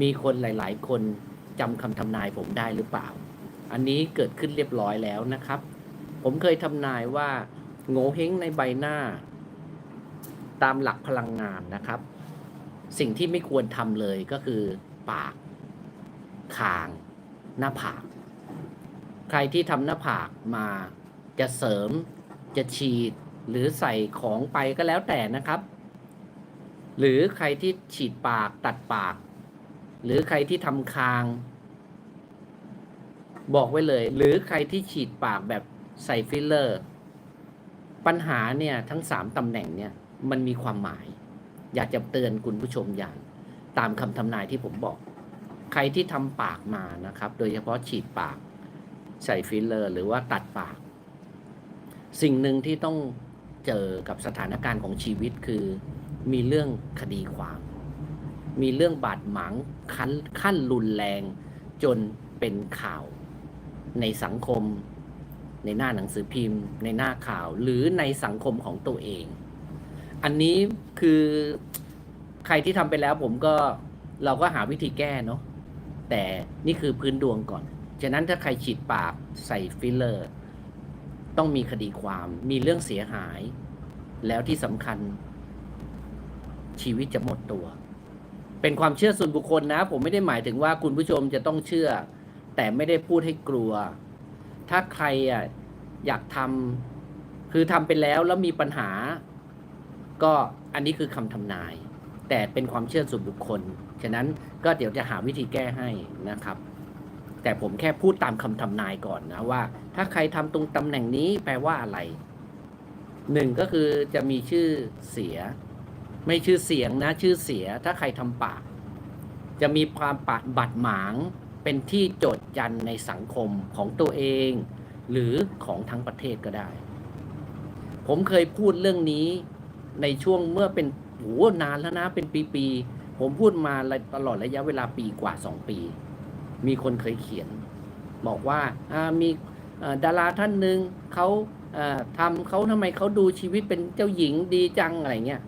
มีคนหลาย ๆ คนจำคำทำนายผมได้หรือเปล่า อันนี้เกิดขึ้นเรียบร้อยแล้วนะครับ ผมเคยทำนายว่าโง่เฮงในใบหน้า ตามหลักพลังงานนะครับ สิ่งที่ไม่ควรทำเลยก็คือ ปาก คาง หน้าผาก ใครที่ทำหน้าผากมาจะเสริม จะฉีด หรือใส่ของไปก็แล้วแต่นะครับ หรือใครที่ฉีดปากตัดปาก หรือใครที่ทำคาง บอกไว้เลย หรือใครที่ฉีดปากแบบใส่ฟิลเลอร์ ปัญหาเนี่ยทั้งสามตำแหน่งเนี่ยมันมีความหมาย อยากจะเตือนคุณผู้ชมอย่าง ตามคำทำนายที่ผมบอก ใครที่ทำปากมานะครับ โดยเฉพาะฉีดปากใส่ฟิลเลอร์ หรือว่าตัดปาก สิ่งหนึ่งที่ต้องเจอกับสถานการณ์ของชีวิตคือ มีเรื่องคดีความ มีเรื่องบาดหมางขั้นขั้นรุนแรง จนเป็นข่าว ในสังคม ในหน้าหนังสือพิมพ์ ในหน้าข่าว หรือในสังคมของตัวเอง อันนี้คือใครที่ทำไปแล้วผมก็เราก็หาวิธีแก้เนาะแต่นี่คือพื้นดวงก่อน ฉะนั้นถ้าใครฉีดปากใส่ฟิลเลอร์ ต้องมีคดีความ มีเรื่องเสียหาย แล้วที่สำคัญชีวิตจะหมดตัว เป็นความเชื่อส่วนบุคคลนะ ผมไม่ได้หมายถึงว่าคุณผู้ชมจะต้องเชื่อ แต่ไม่ได้พูดให้กลัว ถ้าใครอะอยากทำคือทำไปแล้วแล้วมีปัญหา ก็อันนี้คือคำทำนาย แต่เป็นความเชื่อส่วนบุคคล ฉะนั้นก็เดี๋ยวจะหาวิธีแก้ให้นะครับ แต่ผมแค่พูดตามคำทำนายก่อนนะว่า ถ้าใครทำตรงตำแหน่งนี้แปลว่าอะไรหนึ่งก็คือจะมีชื่อเสีย ไม่ชื่อเสียงนะชื่อเสียถ้าใครทำปาก จะมีความปาดบาดหมางเป็นที่โจดจันในสังคมของตัวเอง หรือของทั้งประเทศก็ได้ ผมเคยพูดเรื่องนี้ในช่วงเมื่อเป็นโหนานแล้วนะเป็นปีๆผมพูดมาตลอดระยะเวลาปีกว่าสองปี มีคนเคยเขียน บอกว่ามีดาราท่านหนึ่งเขาทำเขาทำไมเขาดูชีวิตเป็นเจ้าหญิงดีจังอะไรเงี้ย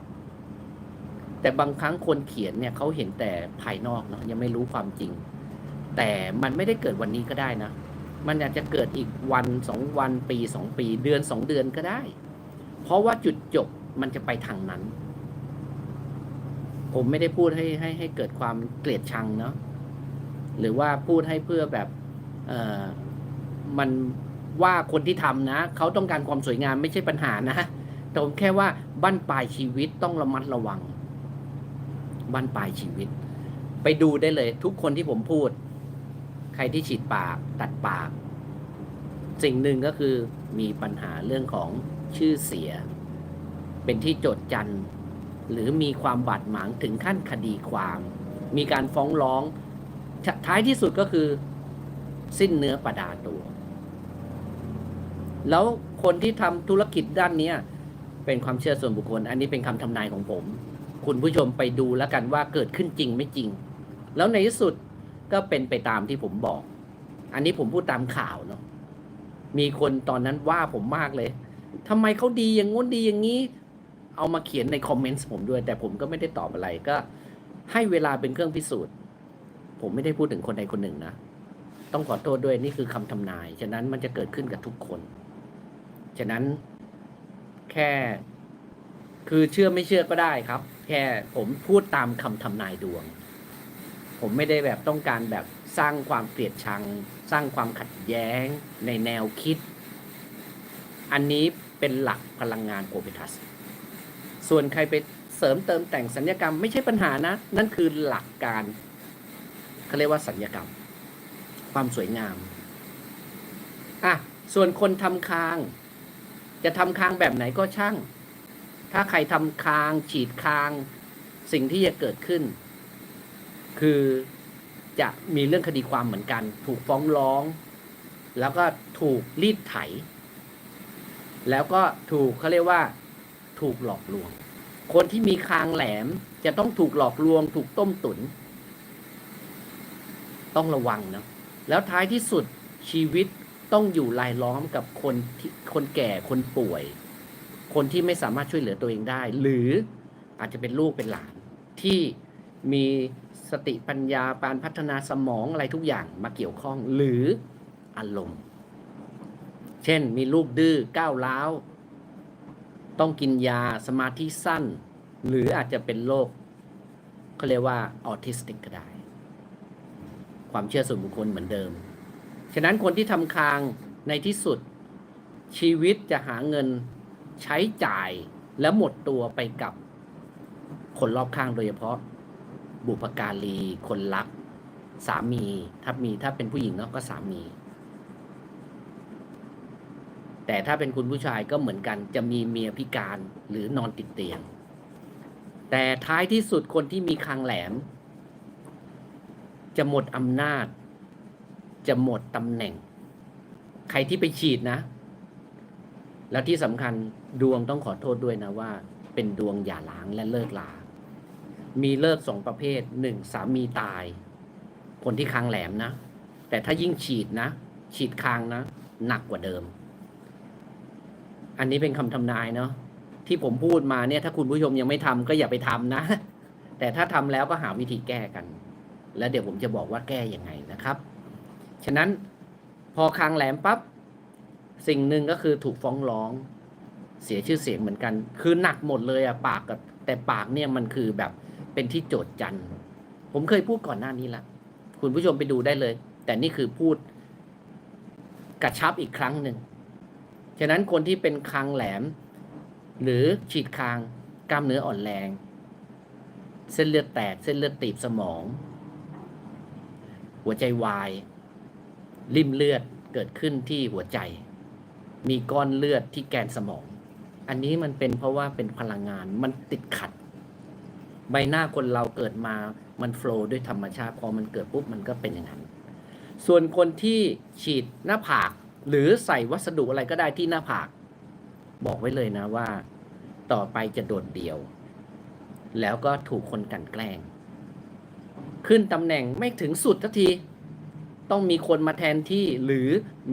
แต่บางครั้งคนเขียนเนี่ยเขาเห็นแต่ภายนอกเนาะยังไม่รู้ความจริง แต่มันไม่ได้เกิดวันนี้ก็ได้นะ มันอาจจะเกิดอีกวันสองวันปีสองปีเดือนสองเดือนก็ได้ เพราะว่าจุดจบมันจะไปทางนั้น ผมไม่ได้พูดให้ให้ให้เกิดความเกลียดชังเนาะหรือว่าพูดให้เพื่อแบบเออมันว่าคนที่ทำนะเขาต้องการความสวยงามไม่ใช่ปัญหานะแต่ผมแค่ว่าบั้นปลายชีวิตต้องระมัดระวัง บั้นปลายชีวิต ไปดูได้เลย ทุกคนที่ผมพูด ใครที่ฉีดปาก ตัดปาก สิ่งหนึ่งก็คือมีปัญหาเรื่องของชื่อเสีย เป็นที่โจดจันหรือมีความบาดหมางถึงขั้นคดีความ มีการฟ้องร้อง ท้ายที่สุดก็คือ สิ้นเนื้อประดาตัว แล้วคนที่ทำธุรกิจด้านนี้เป็นความเชื่อส่วนบุคคล อันนี้เป็นคำทำนายของผม คุณผู้ชมไปดูแล้วกันว่าเกิดขึ้นจริงไม่จริง แล้วในที่สุดก็เป็นไปตามที่ผมบอก อันนี้ผมพูดตามข่าวเนาะมีคนตอนนั้นว่าผมมากเลยทำไมเขาดีอย่างงู้นดีอย่างนี้ เอามาเขียนในคอมเมนต์ผมด้วย แต่ผมก็ไม่ได้ตอบอะไรก็ ให้เวลาเป็นเครื่องพิสูจน์ ผมไม่ได้พูดถึงคนใดคนหนึ่งนะต้องขอโทษด้วยนี่คือคำทำนาย ฉะนั้นมันจะเกิดขึ้นกับทุกคน ฉะนั้นแค่ คือเชื่อไม่เชื่อก็ได้ครับ แค่ผมพูดตามคำทำนายดวง ผมไม่ได้แบบต้องการแบบสร้างความเกลียดชัง สร้างความขัดแย้งในแนวคิด อันนี้เป็นหลักพลังงานโอเปทัส ส่วนใครไปเสริมเติมแต่งสัญญกรรมไม่ใช่ปัญหานะ นั่นคือหลักการเขาเรียกว่าสัญญกรรม ความสวยงามอะส่วนคนทำคาง จะทำคางแบบไหนก็ช่าง ถ้าใครทำคางฉีดคางสิ่งที่จะเกิดขึ้น คือจะมีเรื่องคดีความเหมือนกัน ถูกฟ้องร้อง แล้วก็ถูกรีดไถ แล้วก็ถูกเขาเรียกว่า ถูกหลอกลวง คนที่มีคางแหลมจะต้องถูกหลอกลวง ถูกต้มตุนต้องระวังนะแล้วท้ายที่สุดชีวิตต้องอยู่รายล้อมกับคนที่คนแก่คนป่วย คนที่ไม่สามารถช่วยเหลือตัวเองได้ หรืออาจจะเป็นลูกเป็นหลานที่มีสติปัญญาการพัฒนาสมองอะไรทุกอย่างมาเกี่ยวข้องหรืออารมณ์ เช่นมีลูกดื้อก้าวร้าว ต้องกินยาสมาธิสั้น หรืออาจจะเป็นโรคเขาเรียกว่าออทิสติกก็ได้ ความเชื่อส่วนบุคคลเหมือนเดิม ฉะนั้นคนที่ทำคางในที่สุดชีวิตจะหาเงิน ใช้จ่ายและหมดตัวไปกับคนรอบข้างโดยเฉพาะ บุพการีคนรัก สามี ถ้ามีถ้าเป็นผู้หญิงเนาะก็สามี แต่ถ้าเป็นคุณผู้ชายก็เหมือนกันจะมีเมียพิการหรือนอนติดเตียง แต่ท้ายที่สุดคนที่มีคางแหลม จะหมดอำนาจ จะหมดตำแหน่ง ใครที่ไปฉีดนะ แล้วที่สำคัญดวงต้องขอโทษด้วยนะว่า เป็นดวงหย่าร้างและเลิกลา มีเลิกสองประเภทหนึ่งสามีตาย คนที่คางแหลมนะ แต่ถ้ายิ่งฉีดนะ ฉีดคางนะ หนักกว่าเดิม อันนี้เป็นคำทำนายเนาะที่ผมพูดมาเนี่ย ถ้าคุณผู้ชมยังไม่ทำก็อย่าไปทำนะ แต่ถ้าทำแล้วก็หาวิธีแก้กัน แล้วเดี๋ยวผมจะบอกว่าแก้ยังไงนะครับ ฉะนั้นพอคางแหลมปั๊บ สิ่งหนึ่งก็คือถูกฟ้องร้อง เสียชื่อเสียงเหมือนกัน คือหนักหมดเลยอะปากกับแต่ปากเนี่ยมันคือแบบเป็นที่โจทย์จันทร์ผมเคยพูดก่อนหน้านี้ละคุณผู้ชมไปดูได้เลย แต่นี่คือพูดกระชับอีกครั้งหนึ่งฉะนั้นคนที่เป็นคางแหลม หรือฉีดคางกล้ามเนื้ออ่อนแรง เส้นเลือดแตก เส้นเลือดตีบสมอง หัวใจวาย ริ่มเลือดเกิดขึ้นที่หัวใจ มีก้อนเลือดที่แกนสมอง อันนี้มันเป็นเพราะว่าเป็นพลังงานมันติดขัด ใบหน้าคนเราเกิดมามันโฟล์ด้วยธรรมชาติ พอมันเกิดปุ๊บมันก็เป็นอย่างนั้น ส่วนคนที่ฉีดหน้าผาก หรือใส่วัสดุอะไรก็ได้ที่หน้าผาก บอกไว้เลยนะว่า ต่อไปจะโดดเดี่ยว แล้วก็ถูกคนกลันแกล้ง ขึ้นตำแหน่งไม่ถึงสุดทักที ต้องมีคนมาแทนที่หรือ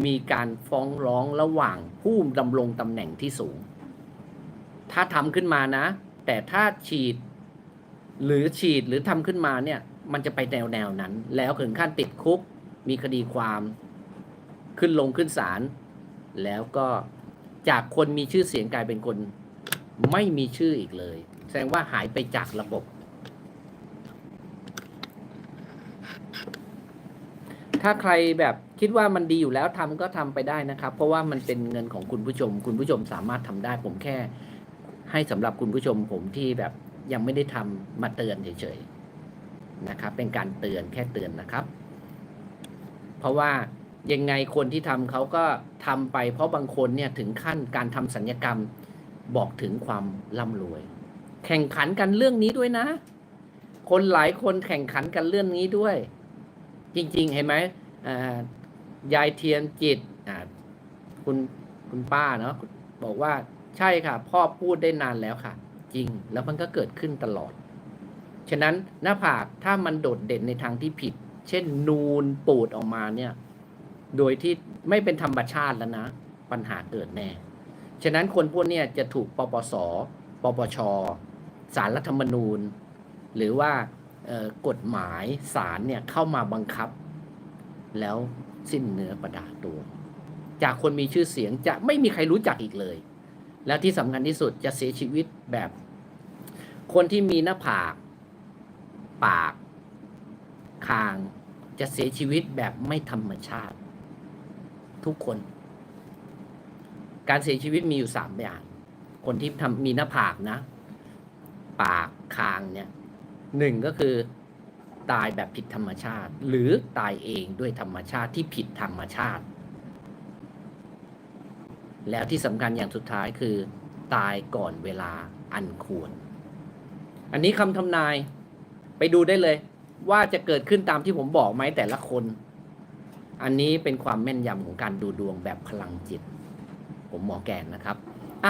มีการฟ้องร้องระหว่างผู้ดำรงตำแหน่งที่สูง ถ้าทำขึ้นมานะ แต่ถ้าฉีด หรือฉีดหรือทำขึ้นมาเนี่ย มันจะไปแนวแนวนั้น แล้วถึงขั้นติดคุก มีคดีความขึ้นลงขึ้นศาลแล้วก็จากคนมีชื่อเสียงกลายเป็นคน ไม่มีชื่ออีกเลย แสดงว่าหายไปจากระบบ ถ้าใครแบบคิดว่ามันดีอยู่แล้วทำก็ทำไปได้นะครับ เพราะว่ามันเป็นเงินของคุณผู้ชม คุณผู้ชมสามารถทำได้ ผมแค่ ให้สำหรับคุณผู้ชมผมที่แบบยังไม่ได้ทำมาเตือนเฉยๆนะครับ เป็นการเตือนแค่เตือนนะครับ เพราะว่ายังไงคนที่ทำเขาก็ทำไป เพราะบางคนเนี่ยถึงขั้นการทำสัญญกรรมบอกถึงความร่ำรวย แข่งขันกันเรื่องนี้ด้วยนะ คนหลายคนแข่งขันกันเรื่องนี้ด้วย จริง ๆ เห็นไหมยายเทียนจิตคุณคุณป้าเนาะบอกว่าใช่ค่ะ พ่อพูดได้นานแล้วค่ะ จริงแล้วมันก็เกิดขึ้นตลอด ฉะนั้นหน้าผากถ้ามันโดดเด่นในทางที่ผิด เช่นนูนปูดออกมาเนี่ย โดยที่ไม่เป็นธรรมชาติแล้วนะ ปัญหาเกิดแน่ ฉะนั้นคนพวกเนี้ยจะถูกปปส ปปช สารรัฐธรรมนูญ หรือว่า กฎหมายศาลเนี่ยเข้ามาบังคับ แล้วสิ้นเนื้อประดาตัว จากคนมีชื่อเสียงจะไม่มีใครรู้จักอีกเลย แล้วที่สำคัญที่สุดจะเสียชีวิตแบบ คนที่มีหน้าผาก ปาก คางจะเสียชีวิตแบบไม่ธรรมชาติ ทุกคน การเสียชีวิตมีอยู่สามอย่าง คนที่ทำมีหน้าผากนะ ปากคางเนี่ย หนึ่งก็คือตายแบบผิดธรรมชาติ หรือตายเองด้วยธรรมชาติที่ผิดธรรมชาติ แล้วที่สำคัญอย่างสุดท้ายคือ ตายก่อนเวลาอันควร อันนี้คำทำนายไปดูได้เลย ว่าจะเกิดขึ้นตามที่ผมบอกไหมแต่ละคน อันนี้เป็นความแม่นยำของการดูดวงแบบพลังจิต ผมหมอแกนนะครับ